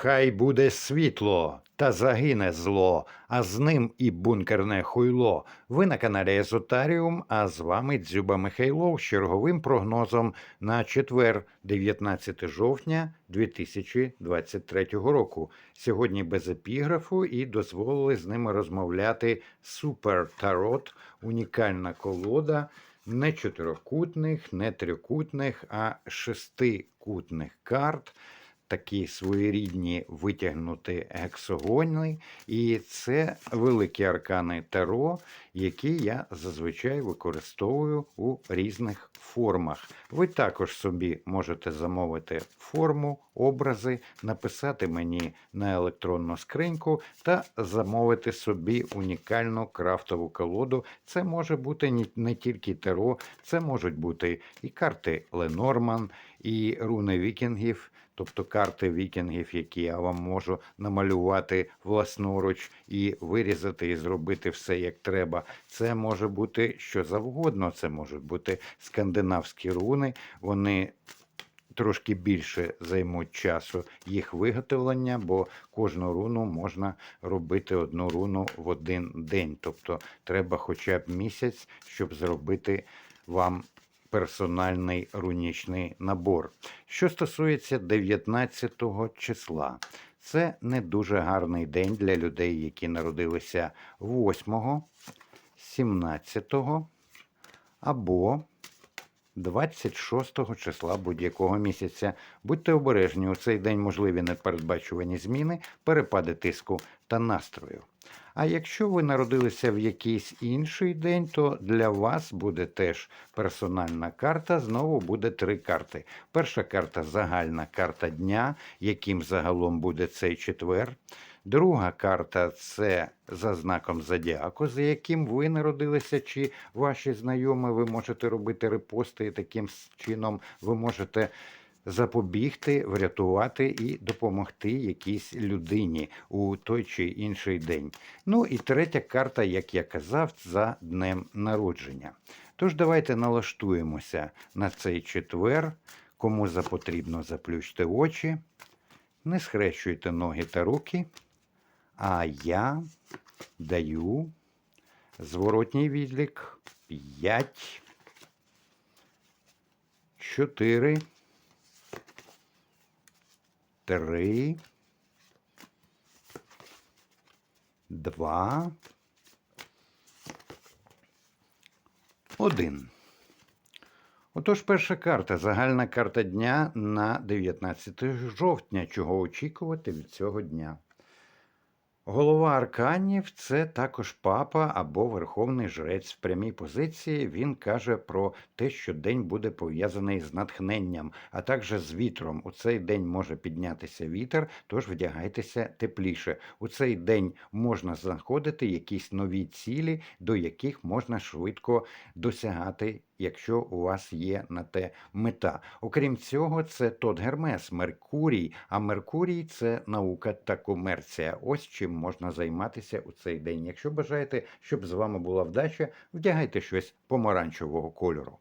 Хай буде світло, та загине зло, а з ним і бункерне хуйло. Ви на каналі Езотаріум, а з вами Дзюба Михайлов з черговим прогнозом на четвер, 19 жовтня 2023 року. Сьогодні без епіграфу і дозволили з ними розмовляти Супер Тарот, унікальна колода не чотирикутних, не трикутних, а шестикутних карт. Такі своєрідні витягнуті гексагони, і це великі аркани Таро, які я зазвичай використовую у різних формах. Ви також собі можете замовити форму, образи, написати мені на електронну скриньку та замовити собі унікальну крафтову колоду. Це може бути не тільки Таро, це можуть бути і карти Ленорман, і руни вікінгів. Тобто карти вікінгів, які я вам можу намалювати власноруч і вирізати і зробити все як треба. Це може бути що завгодно. Це можуть бути скандинавські руни. Вони трошки більше займуть часу їх виготовлення, бо кожну руну можна робити одну руну в один день. Тобто треба хоча б місяць, щоб зробити вам персональний рунічний набор. Що стосується 19 числа, це не дуже гарний день для людей, які народилися 8, 17 або 26 числа будь-якого місяця. Будьте обережні, у цей день можливі непередбачувані зміни, перепади тиску та настрою. А якщо ви народилися в якийсь інший день, то для вас буде теж персональна карта. Знову буде три карти. Перша карта загальна карта дня, яким загалом буде цей четвер. Друга карта це за знаком зодіаку, за яким ви народилися, чи ваші знайомі, ви можете робити репости, і таким чином ви можете запобігти, врятувати і допомогти якійсь людині у той чи інший день. Ну і третя карта, як я казав, за днем народження. Тож давайте налаштуємося на цей четвер. Кому запотрібно, заплющте очі, не схрещуйте ноги та руки. А я даю зворотній відлік 5, 4, 3, 2, 1. Отож, перша карта. Загальна карта дня на 19 жовтня. Чого очікувати від цього дня? Голова арканів це також папа або верховний жрець в прямій позиції. Він каже про те, що день буде пов'язаний з натхненням, а також з вітром. У цей день може піднятися вітер, тож вдягайтеся тепліше. У цей день можна знаходити якісь нові цілі, до яких можна швидко досягати. Якщо у вас є на те мета, окрім цього, це тот Гермес, Меркурій. А Меркурій це наука та комерція. Ось чим можна займатися у цей день. Якщо бажаєте, щоб з вами була вдача, вдягайте щось помаранчевого кольору.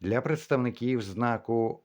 Для представників знаку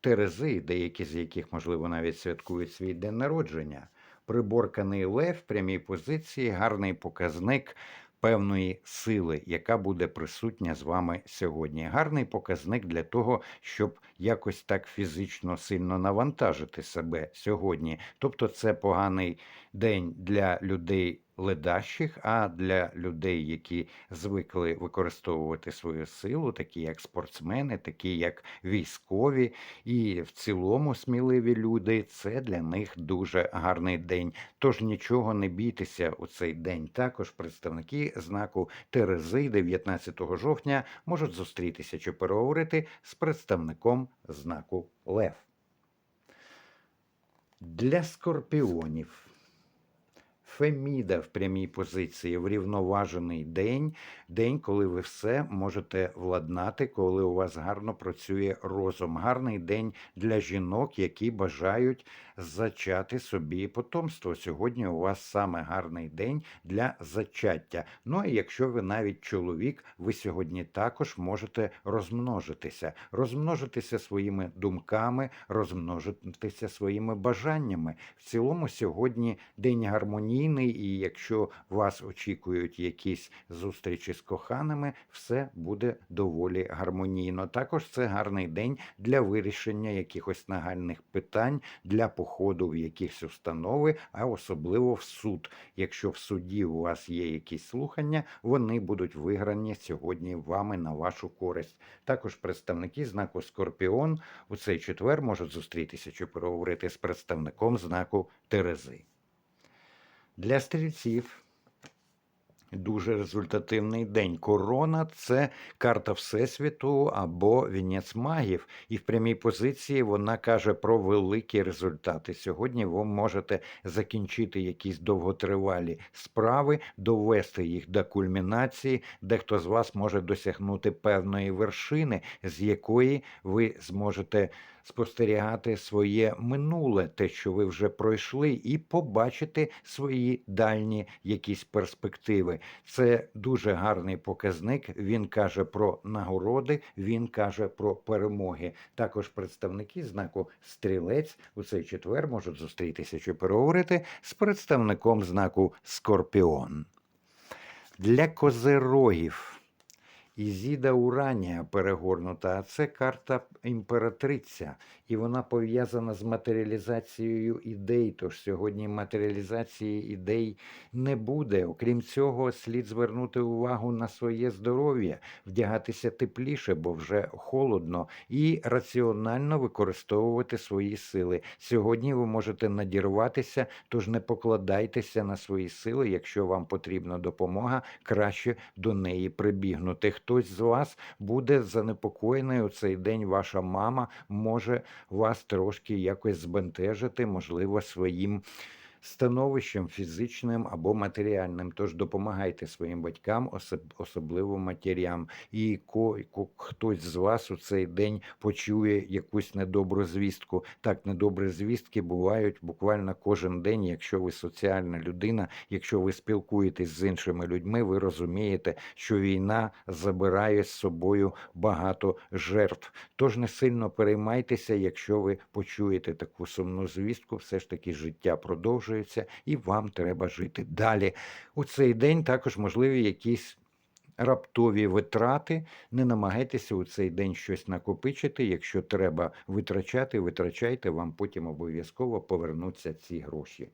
Терези, деякі з яких, можливо, навіть святкують свій день народження. Приборканий лев в прямій позиції, гарний показник певної сили, яка буде присутня з вами сьогодні. Гарний показник для того, щоб якось так фізично сильно навантажити себе сьогодні. Тобто, це поганий день для людей ледащих, а для людей, які звикли використовувати свою силу, такі як спортсмени, такі як військові, і в цілому сміливі люди, це для них дуже гарний день. Тож нічого не бійтеся у цей день. Також представники знаку Терези 19 жовтня можуть зустрітися чи переговорити з представником знаку Лев. Для скорпіонів Феміда в прямій позиції, врівноважений день, день, коли ви все можете владнати, коли у вас гарно працює розум. Гарний день для жінок, які бажають зачати собі потомство. Сьогодні у вас саме гарний день для зачаття. Ну а якщо ви навіть чоловік, ви сьогодні також можете розмножитися, розмножитися своїми думками, розмножитися своїми бажаннями. В цілому сьогодні день гармонійний, і якщо вас очікують якісь зустрічі з коханими, все буде доволі гармонійно. Також це гарний день для вирішення якихось нагальних питань, для походу в якісь установи, а особливо в суд. Якщо в суді у вас є якісь слухання, вони будуть виграні сьогодні вами на вашу користь. Також представники знаку Скорпіон у цей четвер можуть зустрітися чи переговорити з представником знаку Терези. Для стрільців дуже результативний день. Корона це карта Всесвіту або вінець магів. І в прямій позиції вона каже про великі результати. Сьогодні ви можете закінчити якісь довготривалі справи, довести їх до кульмінації. Дехто з вас може досягнути певної вершини, з якої ви зможете спостерігати своє минуле, те, що ви вже пройшли, і побачити свої дальні якісь перспективи. Це дуже гарний показник. Він каже про нагороди, він каже про перемоги. Також представники знаку стрілець у цей четвер можуть зустрітися чи переговорити з представником знаку Скорпіон. Для козерогів. Ізіда Уранія перегорнута, а це карта імператриця, і вона пов'язана з матеріалізацією ідей. Тож сьогодні матеріалізації ідей не буде. Окрім цього, слід звернути увагу на своє здоров'я, вдягатися тепліше, бо вже холодно, і раціонально використовувати свої сили. Сьогодні ви можете надірватися, тож не покладайтеся на свої сили. Якщо вам потрібна допомога, краще до неї прибігнути хтось з вас буде занепокоєний у цей день. Ваша мама може вас трошки якось збентежити, можливо, своїм становищем фізичним або матеріальним. Тож допомагайте своїм батькам, особливо матерям. І хтось з вас у цей день почує якусь недобру звістку. Так, недобрі звістки бувають буквально кожен день. Якщо ви соціальна людина, якщо ви спілкуєтесь з іншими людьми, ви розумієте, що війна забирає з собою багато жертв. Тож не сильно переймайтеся, якщо ви почуєте таку сумну звістку, все ж таки життя продовжує продовжується, і вам треба жити далі. У цей день також можливі якісь. Раптові витрати, не намагайтеся у цей день щось накопичити. Якщо треба витрачати, витрачайте, вам потім обов'язково повернуться ці гроші.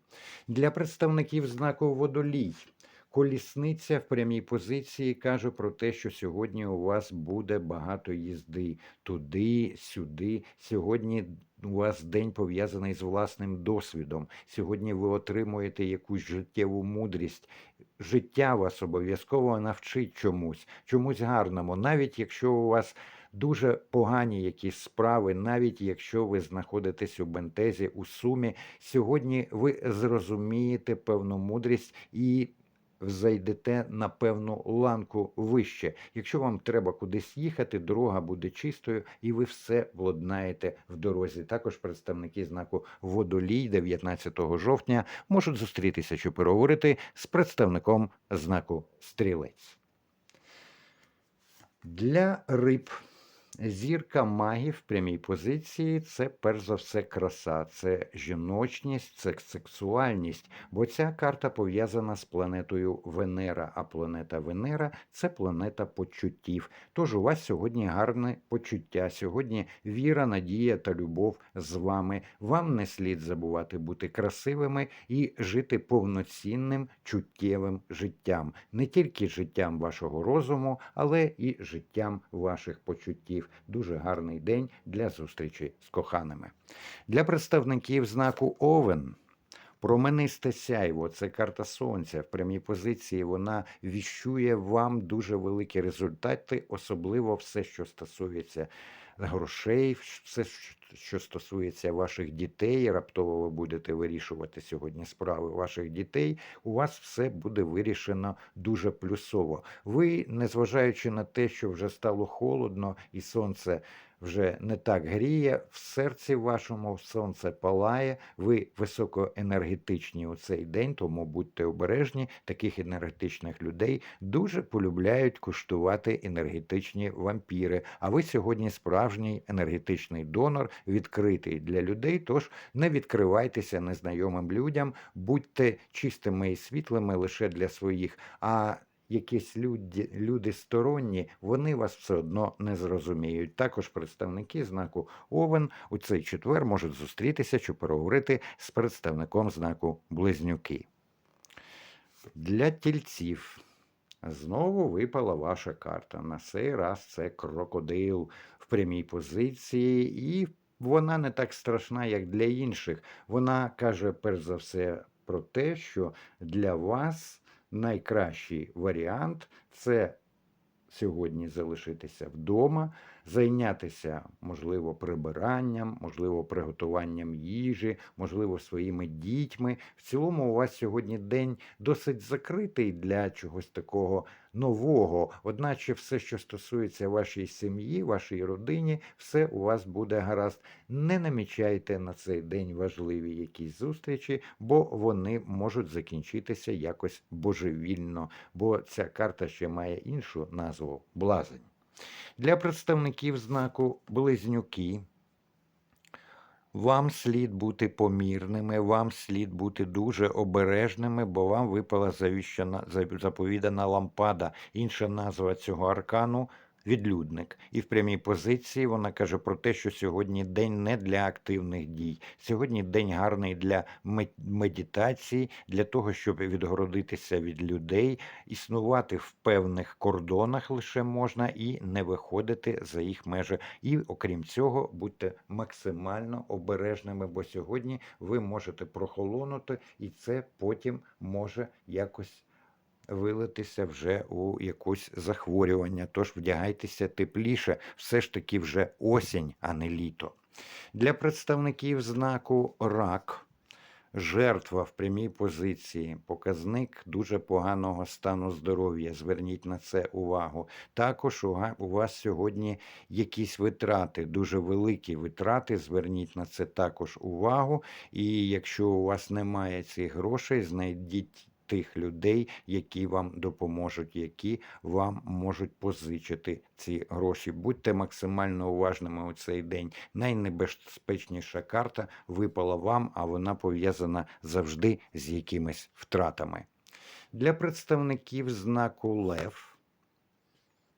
Для представників знаку водолій. Колісниця в прямій позиції каже про те, що сьогодні у вас буде багато їзди туди, сюди. Сьогодні у вас день пов'язаний з власним досвідом. Сьогодні ви отримуєте якусь життєву мудрість. Життя вас обов'язково навчить чомусь, чомусь гарному, навіть якщо у вас. Дуже погані якісь справи, навіть якщо ви знаходитесь у бентезі у сумі, сьогодні ви зрозумієте певну мудрість і зайдете на певну ланку вище. Якщо вам треба кудись їхати, дорога буде чистою, і ви все владнаєте в дорозі. Також представники знаку водолій 19 жовтня можуть зустрітися чи переговорити з представником знаку стрілець. Для риб. Зірка магів в прямій позиції це перш за все краса, це жіночність, це сексуальність, бо ця карта пов'язана з планетою Венера, а планета Венера це планета почуттів. Тож у вас сьогодні гарне почуття, сьогодні віра, надія та любов з вами. Вам не слід забувати бути красивими і жити повноцінним чуттєвим життям, не тільки життям вашого розуму, але і життям ваших почуттів дуже гарний день для зустрічі з коханими. Для представників знаку Овен. Променисте сяйво, це карта сонця. В прямій позиції вона віщує вам дуже великі результати, особливо все, що стосується грошей, все, що стосується ваших дітей, раптово ви будете вирішувати сьогодні справи ваших дітей, у вас все буде вирішено дуже плюсово. Ви, незважаючи на те, що вже стало холодно і сонце вже не так гріє, в серці вашому сонце палає, ви високоенергетичні у цей день, тому будьте обережні. Таких енергетичних людей дуже полюбляють куштувати енергетичні вампіри. А ви сьогодні справжній енергетичний донор, відкритий для людей. Тож не відкривайтеся незнайомим людям, будьте чистими і світлими лише для своїх. А якісь люди, люди сторонні, вони вас все одно не зрозуміють. Також представники знаку Овен у цей четвер можуть зустрітися чи переговорити з представником знаку Близнюки. Для тільців знову випала ваша карта. На цей раз це крокодил в прямій позиції, і вона не так страшна, як для інших. Вона каже, перш за все, про те, що для вас найкращий варіант це сьогодні залишитися вдома, зайнятися, можливо, прибиранням, можливо, приготуванням їжі, можливо, своїми дітьми. В цілому, у вас сьогодні день досить закритий для чогось такого нового. Одначе, все, що стосується вашої сім'ї, вашій родині, все у вас буде гаразд. Не намічайте на цей день важливі якісь зустрічі, бо вони можуть закінчитися якось божевільно, бо ця карта ще має іншу назву блазень. Для представників знаку близнюки. Вам слід бути помірними, вам слід бути дуже обережними, бо вам випала завіщена, заповідана лампада. Інша назва цього аркану відлюдник. І в прямій позиції вона каже про те, що сьогодні день не для активних дій. Сьогодні день гарний для медитації, для того, щоб відгородитися від людей, існувати в певних кордонах лише можна і не виходити за їх межі. І окрім цього, будьте максимально обережними, бо сьогодні ви можете прохолонути, і це потім може якось вилитися вже у якусь захворювання. Тож вдягайтеся тепліше, все ж таки вже осінь, а не літо. Для представників знаку рак. Жертва в прямій позиції, показник дуже поганого стану здоров'я. Зверніть на це увагу. Також у вас сьогодні якісь витрати, дуже великі витрати. Зверніть на це також увагу. І якщо у вас немає цих грошей, знайдіть тих людей, які вам допоможуть, які вам можуть позичити ці гроші. Будьте максимально уважними у цей день. Найнебезпечніша карта випала вам, а вона пов'язана завжди з якимись втратами. Для представників знаку Лев.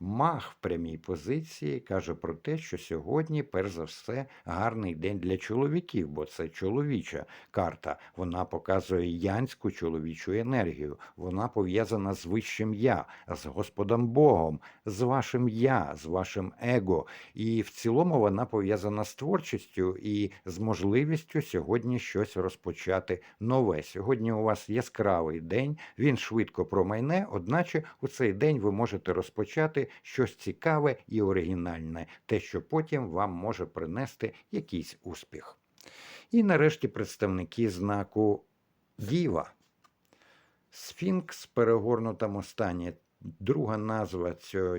Мах в прямій позиції каже про те, що сьогодні, перш за все, гарний день для чоловіків, бо це чоловіча карта. Вона показує янську чоловічу енергію. Вона пов'язана з вищим я, з Господом Богом, з вашим я, з вашим его. І в цілому вона пов'язана з творчістю і з можливістю сьогодні щось розпочати нове. Сьогодні у вас яскравий день, він швидко промайне, одначе у цей день ви можете розпочати щось цікаве і оригінальне, те, що потім вам може принести якийсь успіх. І нарешті представники знаку Діва. Сфінкс в перегорнутому стані. Друга назва цього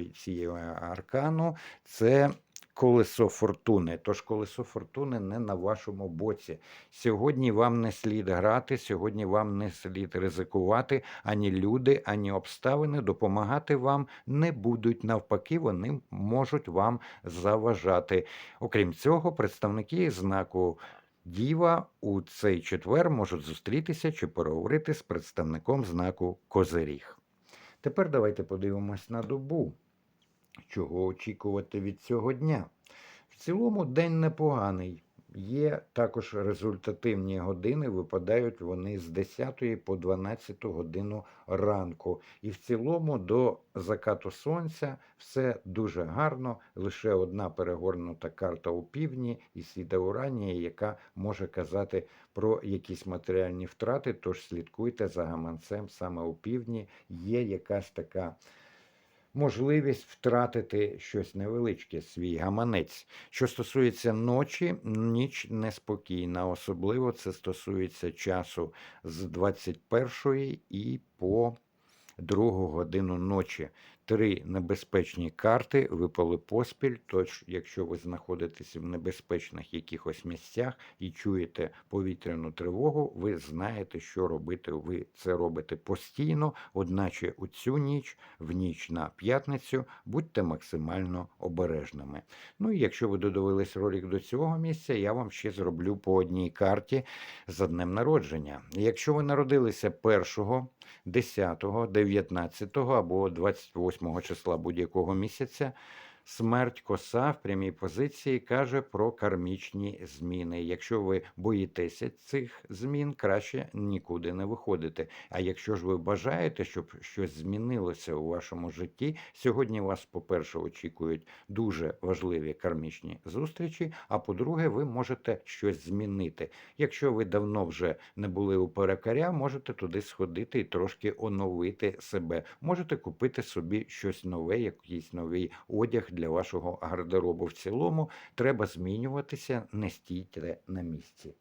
аркану це колесо фортуни. Тож колесо фортуни не на вашому боці. Сьогодні вам не слід грати, сьогодні вам не слід ризикувати, ані люди, ані обставини допомагати вам не будуть. Навпаки, вони можуть вам заважати. Окрім цього, представники знаку. Діва у цей четвер можуть зустрітися чи переговорити з представником знаку Козиріг. Тепер давайте подивимось на добу. Чого очікувати від цього дня? В цілому день непоганий. Є також результативні години, випадають вони з 10 по 12 годину ранку. І в цілому до закату сонця все дуже гарно. Лише одна перегорнута карта у півдні і світа Уранія, яка може казати про якісь матеріальні втрати. Тож слідкуйте за гаманцем саме у півдні. Є якась така можливість втратити щось невеличке, свій гаманець. Що стосується ночі, ніч неспокійна. Особливо це стосується часу з 21 і по другу годину ночі. Три небезпечні карти випали поспіль. Тож, якщо ви знаходитеся в небезпечних якихось місцях і чуєте повітряну тривогу, ви знаєте, що робити. Ви це робите постійно, одначе у цю ніч, в ніч на п'ятницю, будьте максимально обережними. Ну і якщо ви додивились ролик до цього місця, я вам ще зроблю по одній карті за днем народження. Якщо ви народилися 1, 10, 19 або 28 числа будь-якого місяця, смерть коса в прямій позиції каже про кармічні зміни. Якщо ви боїтеся цих змін, краще нікуди не виходити. А якщо ж ви бажаєте, щоб щось змінилося у вашому житті, сьогодні вас, по-перше, очікують дуже важливі кармічні зустрічі. А по-друге, ви можете щось змінити. Якщо ви давно вже не були у перекаря, можете туди сходити і трошки оновити себе. Можете купити собі щось нове, якийсь новий одяг для вашого гардеробу. В цілому треба змінюватися, не стійте на місці.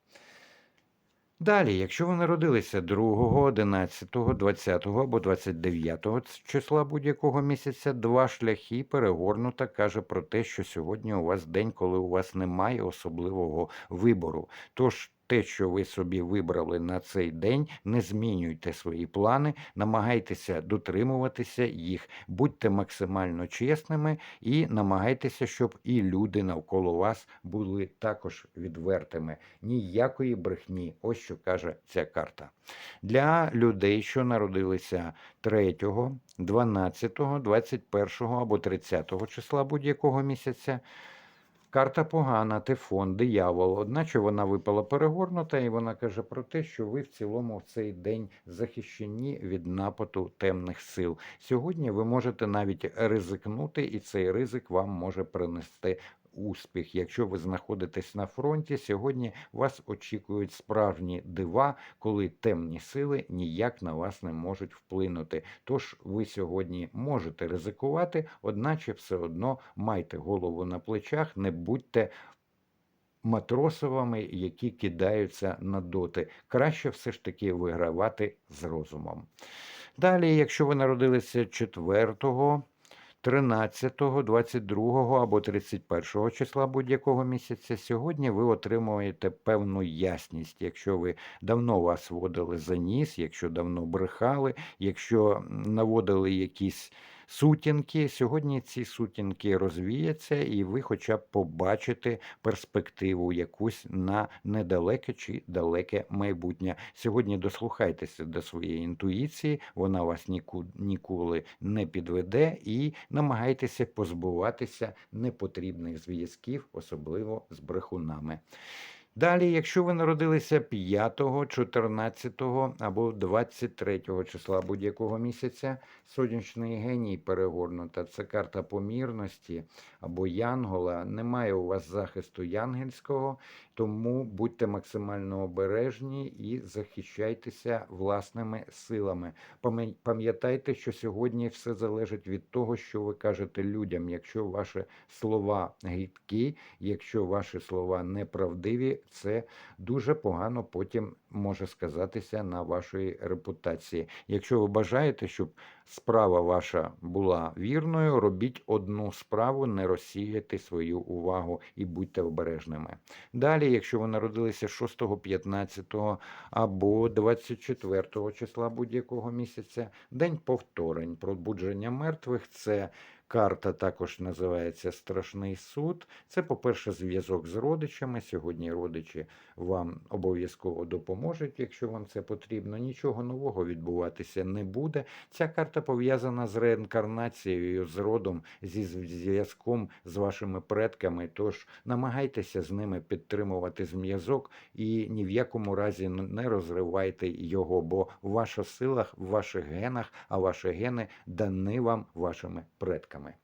Далі, якщо ви народилися 2, 11, 20 або 29 числа будь-якого місяця, два шляхи перегорнута каже про те, що сьогодні у вас день, коли у вас немає особливого вибору. Тож те, що ви собі вибрали на цей день, не змінюйте свої плани, намагайтеся дотримуватися їх, будьте максимально чесними і намагайтеся, щоб і люди навколо вас були також відвертими. Ніякої брехні, ось що каже ця карта. Для людей, що народилися 3, 12, 21 або 30 числа будь-якого місяця. Карта погана, тифон, диявол. Одначе вона випала перегорнута, і вона каже про те, що ви в цілому в цей день захищені від нападу темних сил. Сьогодні ви можете навіть ризикнути, і цей ризик вам може принести. Успіх, якщо ви знаходитесь на фронті, сьогодні вас очікують справжні дива, коли темні сили ніяк на вас не можуть вплинути. Тож ви сьогодні можете ризикувати, одначе все одно майте голову на плечах, не будьте матросовими, які кидаються на доти. Краще все ж таки вигравати з розумом. Далі, якщо ви народилися 4, 13, 22 або 31 числа будь-якого місяця, сьогодні ви отримуєте певну ясність. Якщо ви давно вас водили за ніс, якщо давно брехали, якщо наводили якісь сутінки. Сьогодні ці сутінки розвіяться, і ви хоча б побачите перспективу якусь на недалеке чи далеке майбутнє. Сьогодні дослухайтеся до своєї інтуїції, вона вас ніколи не підведе, і намагайтеся позбуватися непотрібних зв'язків, особливо з брехунами. Далі, якщо ви народилися 5, 14 або 23 числа будь-якого місяця, сонячний геній перегорнута, це карта помірності або янгола. Немає у вас захисту янгельського, тому будьте максимально обережні і захищайтеся власними силами. Пам'ятайте, що сьогодні все залежить від того, що ви кажете людям. Якщо ваші слова гидкі, якщо ваші слова неправдиві, це дуже погано потім може сказатися на вашій репутації. Якщо ви бажаєте, щоб справа ваша була вірною, робіть одну справу, не розсіяти свою увагу і будьте обережними. Далі, якщо ви народилися 6, 15 або 24 числа будь-якого місяця, день повторень, пробудження мертвих це Карта також називається Страшний суд. Це, по-перше, зв'язок з родичами. Сьогодні родичі вам обов'язково допоможуть, якщо вам це потрібно. Нічого нового відбуватися не буде. Ця карта пов'язана з реінкарнацією, з родом, зі зв'язком з вашими предками. Тож намагайтеся з ними підтримувати зв'язок і ні в якому разі не розривайте його, бо ваша сила в ваших генах, а ваші гени дані вам вашими предками.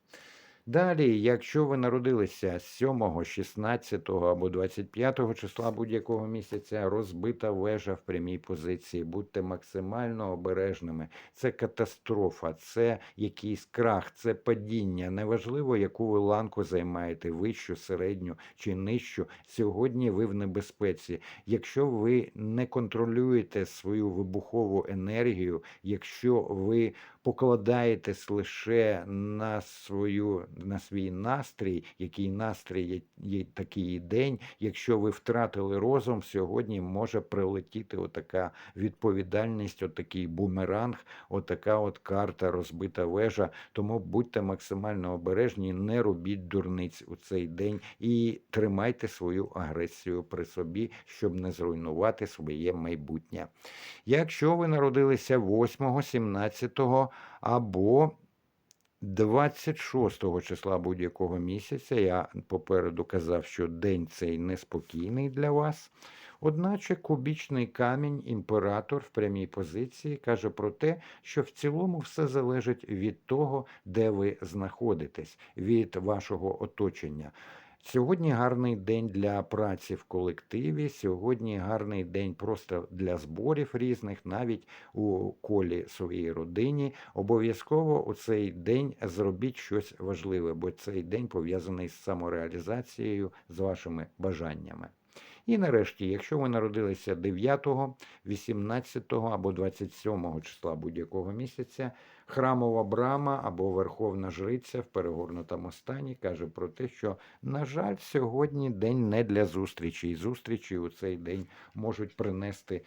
Далі, якщо ви народилися 7, 16 або 25 числа будь-якого місяця, розбита вежа в прямій позиції, будьте максимально обережними. Це катастрофа, це якийсь крах, це падіння. Неважливо, яку ви ланку займаєте, вищу, середню чи нижчу. Сьогодні ви в небезпеці. Якщо ви не контролюєте свою вибухову енергію, якщо ви покладаєтесь лише на свою на свій настрій, який настрій є, є такий день. Якщо ви втратили розум, сьогодні може прилетіти отака відповідальність, отакий бумеранг, отака от карта розбита вежа. Тому будьте максимально обережні, не робіть дурниць у цей день і тримайте свою агресію при собі, щоб не зруйнувати своє майбутнє. Якщо ви народилися 8, 17 або 26 числа будь-якого місяця, я попереду казав, що день цей неспокійний для вас. Одначе кубічний камінь, імператор в прямій позиції каже про те, що в цілому все залежить від того, де ви знаходитесь, від вашого оточення. Сьогодні гарний день для праці в колективі. Сьогодні гарний день просто для зборів різних, навіть у колі своїй родині. Обов'язково у цей день зробіть щось важливе, бо цей день пов'язаний з самореалізацією, з вашими бажаннями. І нарешті, якщо ви народилися 9, 18 або 27 числа будь-якого місяця, храмова брама або верховна жриця в перегорнутому стані каже про те, що, на жаль, сьогодні день не для зустрічі, і зустрічі у цей день можуть принести.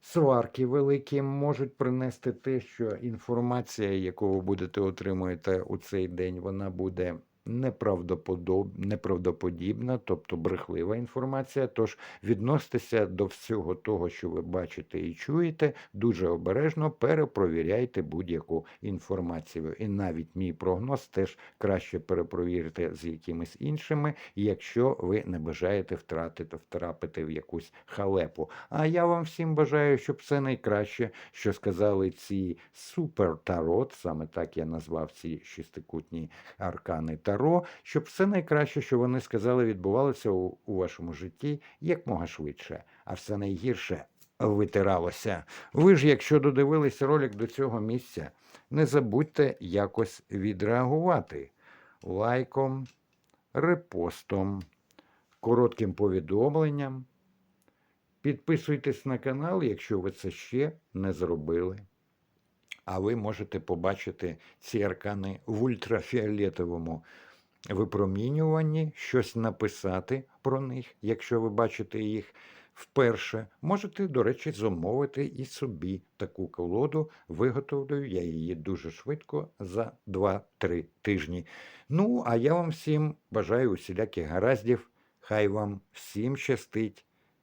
Сварки великі можуть принести те, що інформація, яку ви будете отримуєте у цей день, вона буде. Неправдоподібна, тобто брехлива інформація. Тож відноситеся до всього того, що ви бачите і чуєте, дуже обережно перепровіряйте будь-яку інформацію. І навіть мій прогноз теж краще перепровірити з якимись іншими, якщо ви не бажаєте втратити, втрапити в якусь халепу. А я вам всім бажаю, щоб все найкраще, що сказали ці супер тарот, саме так я назвав ці шестикутні аркани Таро, щоб все найкраще, що вони сказали, відбувалося у, у вашому житті якмога швидше, а все найгірше витиралося. Ви ж, якщо додивились ролик до цього місця, не забудьте якось відреагувати лайком, репостом, коротким повідомленням. Підписуйтесь на канал, якщо ви це ще не зробили. А ви можете побачити ці аркани в ультрафіолетовому випромінюванні, щось написати про них, якщо ви бачите їх вперше. Можете, до речі, замовити і собі таку колоду. Виготовлю я її дуже швидко за 2-3 тижні. Ну, а я вам всім бажаю усіляких гараздів. Хай вам всім щастить.